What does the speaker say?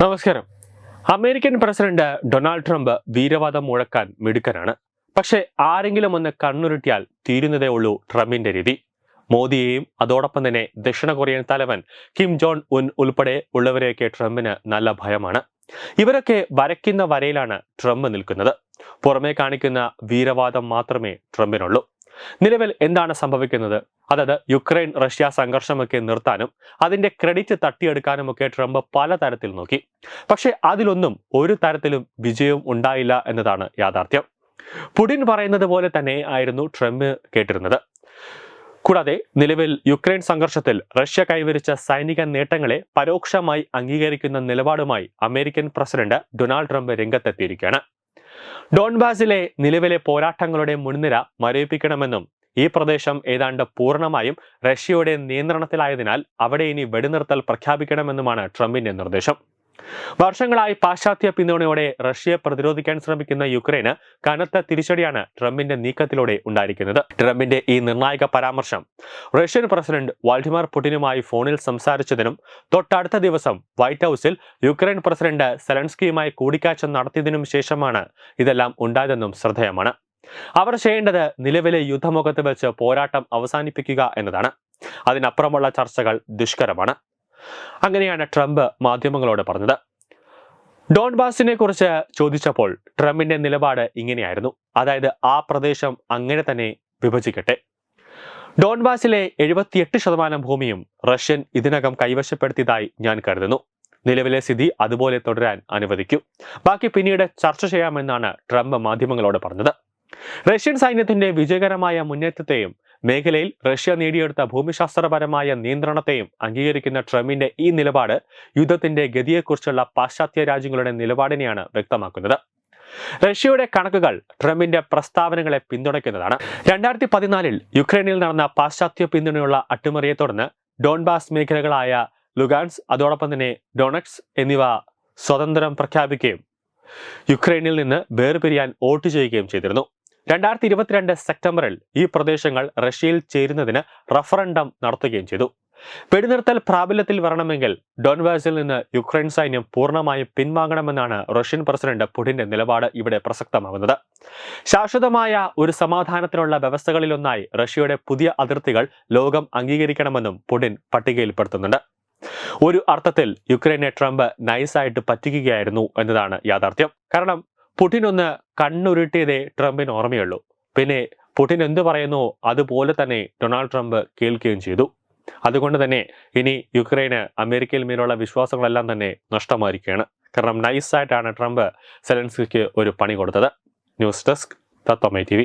നമസ്കാരം. American president Donald Trump വീരവാദം മുഴക്കാൻ മിടുക്കനാണ്. പക്ഷേ ആരെങ്കിലും ഒന്ന് കണ്ണുരുട്ടിയാൽ തീരുന്നതേ ഉള്ളൂ ട്രംപിന്റെ രീതി. മോദിയെയും അതോടൊപ്പം തന്നെ ദക്ഷിണ കൊറിയൻ തലവൻ കിം ജോൺ ഉൻ ഉൾപ്പെടെ ഉള്ളവരെയൊക്കെ ട്രംപിന് നല്ല ഭയമാണ്. ഇവരൊക്കെ വരയ്ക്കുന്ന വരയിലാണ് ട്രംപ് നിൽക്കുന്നത്. പുറമേ കാണിക്കുന്ന വീരവാദം മാത്രമേ ട്രംപിനുള്ളൂ. നിലവിൽ എന്താണ് സംഭവിക്കുന്നത്? അതായത് യുക്രൈൻ റഷ്യ സംഘർഷമൊക്കെ നിർത്താനും അതിന്റെ ക്രെഡിറ്റ് തട്ടിയെടുക്കാനുമൊക്കെ ട്രംപ് പലതരത്തിൽ നോക്കി. പക്ഷേ അതിലൊന്നും ഒരു തരത്തിലും വിജയവും ഉണ്ടായില്ല എന്നതാണ് യാഥാർത്ഥ്യം. പുടിൻ പറയുന്നത് പോലെ തന്നെ ആയിരുന്നു ട്രംപ് കേട്ടിരുന്നത്. കൂടാതെ നിലവിൽ യുക്രൈൻ സംഘർഷത്തിൽ റഷ്യ കൈവരിച്ച സൈനിക നേട്ടങ്ങളെ പരോക്ഷമായി അംഗീകരിക്കുന്ന നിലപാടുമായി അമേരിക്കൻ പ്രസിഡന്റ് ഡൊണാൾഡ് ട്രംപ് രംഗത്തെത്തിയിരിക്കുകയാണ്. ഡോൺബാസിലെ നിലവിലെ പോരാട്ടങ്ങളുടെ മുൻനിര മരവിപ്പിക്കണമെന്നും ഈ പ്രദേശം ഏതാണ്ട് പൂർണമായും റഷ്യയുടെ നിയന്ത്രണത്തിലായതിനാൽ അവിടെ ഇനി വെടിനിർത്തൽ പ്രഖ്യാപിക്കണമെന്നുമാണ് ട്രംപിന്റെ നിർദ്ദേശം. വർഷങ്ങളായി പാശ്ചാത്യ പിന്തുണയോടെ റഷ്യയെ പ്രതിരോധിക്കാൻ ശ്രമിക്കുന്ന യുക്രൈന് കനത്ത തിരിച്ചടിയാണ് ട്രംപിന്റെ നീക്കത്തിലൂടെ ഉണ്ടായിരിക്കുന്നത്. ട്രംപിന്റെ ഈ നിർണായക പരാമർശം റഷ്യൻ പ്രസിഡന്റ് വാൾഡിമാർ പുടിനുമായി ഫോണിൽ സംസാരിച്ചതിനും തൊട്ടടുത്ത ദിവസം വൈറ്റ് ഹൗസിൽ യുക്രൈൻ പ്രസിഡന്റ് സെലൻസ്കിയുമായി കൂടിക്കാഴ്ച നടത്തിയതിനും ശേഷമാണ് ഇതെല്ലാം ഉണ്ടായതെന്നും ശ്രദ്ധേയമാണ്. അവർ ചെയ്യേണ്ടത് നിലവിലെ യുദ്ധമുഖത്ത് വെച്ച് പോരാട്ടം അവസാനിപ്പിക്കുക എന്നതാണ്. അതിനപ്പുറമുള്ള ചർച്ചകൾ ദുഷ്കരമാണ്. അങ്ങനെയാണ് ട്രംപ് മാധ്യമങ്ങളോട് പറഞ്ഞത്. ഡോൺബാസിനെ കുറിച്ച് ചോദിച്ചപ്പോൾ ട്രംപിന്റെ നിലപാട് ഇങ്ങനെയായിരുന്നു. അതായത് ആ പ്രദേശം അങ്ങനെ തന്നെ വിഭജിക്കട്ടെ. ഡോൺബാസിലെ എഴുപത്തിയെട്ട് ശതമാനം ഭൂമിയും റഷ്യൻ ഇതിനകം കൈവശപ്പെടുത്തിയതായി ഞാൻ കരുതുന്നു. നിലവിലെ സ്ഥിതി അതുപോലെ തുടരാൻ അനുവദിക്കും. ബാക്കി പിന്നീട് ചർച്ച ചെയ്യാമെന്നാണ് ട്രംപ് മാധ്യമങ്ങളോട് പറഞ്ഞത്. റഷ്യൻ സൈന്യത്തിന്റെ വിജയകരമായ മുന്നേറ്റത്തെയും മേഖലയിൽ റഷ്യ നേടിയെടുത്ത ഭൂമിശാസ്ത്രപരമായ നിയന്ത്രണത്തെയും അംഗീകരിക്കുന്ന ട്രംപിന്റെ ഈ നിലപാട് യുദ്ധത്തിന്റെ ഗതിയെക്കുറിച്ചുള്ള പാശ്ചാത്യ രാജ്യങ്ങളുടെ നിലപാടിനെയാണ് വ്യക്തമാക്കുന്നത്. റഷ്യയുടെ കണക്കുകൾ ട്രംപിന്റെ പ്രസ്താവനകളെ പിന്തുണയ്ക്കുന്നതാണ്. രണ്ടായിരത്തി പതിനാലിൽ യുക്രൈനിൽ നടന്ന പാശ്ചാത്യ പിന്തുണയുള്ള അട്ടിമറിയെ തുടർന്ന് ഡോൺബാസ് മേഖലകളായ ലുഗാൻസ് അതോടൊപ്പം തന്നെ ഡൊണക്സ് എന്നിവ സ്വതന്ത്രം പ്രഖ്യാപിക്കുകയും യുക്രൈനിൽ നിന്ന് വേർപിരിയാൻ വോട്ട് ചെയ്യുകയും ചെയ്തിരുന്നു. രണ്ടായിരത്തി ഇരുപത്തിരണ്ട് സെപ്റ്റംബറിൽ ഈ പ്രദേശങ്ങൾ റഷ്യയിൽ ചേരുന്നതിന് റഫറൻഡം നടത്തുകയും ചെയ്തു. വെടിനിർത്തൽ പ്രാബല്യത്തിൽ വരണമെങ്കിൽ ഡോൺവാസിൽ നിന്ന് യുക്രൈൻ സൈന്യം പൂർണമായും പിൻവാങ്ങണമെന്നാണ് റഷ്യൻ പ്രസിഡന്റ് പുടിന്റെ നിലപാട് ഇവിടെ പ്രസക്തമാകുന്നത്. ശാശ്വതമായ ഒരു സമാധാനത്തിനുള്ള വ്യവസ്ഥകളിലൊന്നായി റഷ്യയുടെ പുതിയ അതിർത്തികൾ ലോകം അംഗീകരിക്കണമെന്നും പുടിൻ പട്ടികയിൽപ്പെടുത്തുന്നുണ്ട്. ഒരു അർത്ഥത്തിൽ യുക്രൈനെ ട്രംപ് നൈസായിട്ട് പറ്റിക്കുകയായിരുന്നു എന്നതാണ് യാഥാർത്ഥ്യം. കാരണം പുടിൻ ഒന്ന് കണ്ണുരുട്ടിയതേ ട്രംപിന് ഓർമ്മയുള്ളൂ. പിന്നെ പുടിൻ എന്ത് പറയുന്നു? അതുപോലെ തന്നെ ഡൊണാൾഡ് ട്രംപ് കേൾക്കുകയും ചെയ്തു. അതുകൊണ്ട് തന്നെ ഇനി യുക്രൈന് അമേരിക്കയിൽ മേലുള്ള വിശ്വാസങ്ങളെല്ലാം തന്നെ നഷ്ടമായിരിക്കുകയാണ്. കാരണം നൈസായിട്ടാണ് ട്രംപ് സെലൻസ്കിക്ക് ഒരു പണി കൊടുത്തത്. ന്യൂസ് ഡെസ്ക് തത്വമൈ ടി